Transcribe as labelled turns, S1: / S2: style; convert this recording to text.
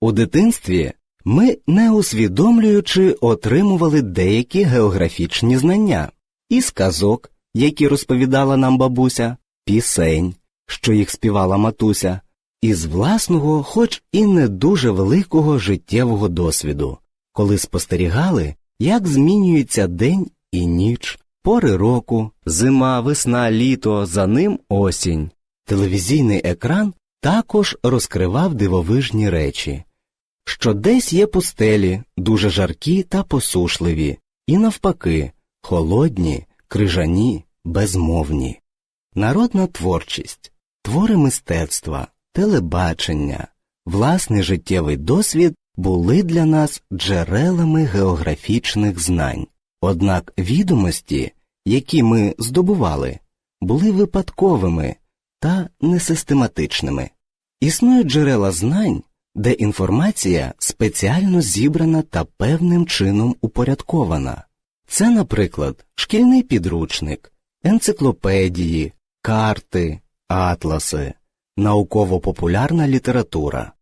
S1: У дитинстві ми, не усвідомлюючи, отримували деякі географічні знання із казок, які розповідала нам бабуся, пісень, що їх співала матуся, із власного, хоч і не дуже великого життєвого досвіду, коли спостерігали, як змінюється день і ніч, пори року, зима, весна, літо, за ним осінь. Телевізійний екран також розкривав дивовижні речі, що десь є пустелі, дуже жаркі та посушливі, і навпаки, холодні, крижані, безмовні. Народна творчість, твори мистецтва, телебачення, власний життєвий досвід були для нас джерелами географічних знань. Однак відомості, які ми здобували, були випадковими та несистематичними. Існують джерела знань, де інформація спеціально зібрана та певним чином упорядкована. Це, наприклад, шкільний підручник, енциклопедії, карти, атласи, науково-популярна література.